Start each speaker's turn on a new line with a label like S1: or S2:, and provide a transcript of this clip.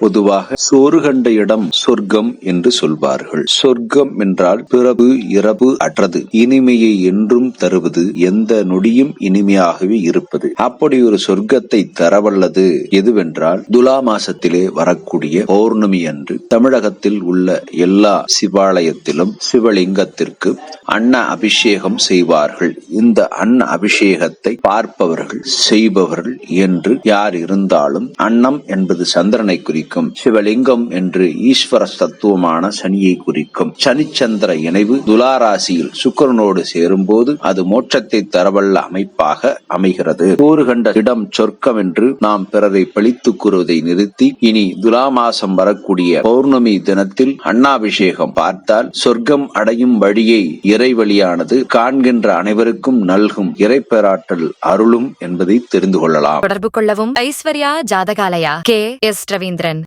S1: பொதுவாக சோறு கண்ட இடம் சொர்க்கம் என்று சொல்வார்கள். சொர்க்கம் என்றால் பிறப்பு இறப்பு அற்றது. இனிமையை என்றும் தருவது எந்த நொடியும் இனிமையாகவே இருப்பது. அப்படி ஒரு சொர்க்கத்தை தரவல்லது எதுவென்றால் துலா மாசத்திலே வரக்கூடிய பௌர்ணமி அன்று தமிழகத்தில் உள்ள எல்லா சிவாலயத்திலும் சிவலிங்கத்திற்கு அன்ன அபிஷேகம் செய்வார்கள். இந்த அன்ன அபிஷேகத்தை பார்ப்பவர்கள் செய்பவர்கள் என்று யார் இருந்தாலும் அன்னம் என்பது சந்திரனை குறிக்கும். சிவலிங்கம் என்று ஈஸ்வர தத்துவமான சனியை குறிக்கும். சனிச்சந்திர இணைவு துலாராசியில் சுக்கிரனோடு சேரும்போது அது மோட்சத்தை தரவல்ல அமைப்பாக அமைகிறது. கூறு கண்ட இடம் சொர்க்கம் என்று நாம் பிறரை பழித்துக் கூறுவதை நிறுத்தி இனி துலா மாசம் வரக்கூடிய பௌர்ணமி தினத்தில் அண்ணாபிஷேகம் பார்த்தால் சொர்க்கம் அடையும் வழியை இறைவழியானது காண்கின்ற அனைவருக்கும் நல்கும் இறைப்பெறாற்றல் அருளும் என்பதை தெரிந்து கொள்ளலாம்.
S2: தொடர்பு கொள்ளவும். ஐஸ்வர்யா ஜாதகாலயா கே. எஸ். ரவீந்திரன்.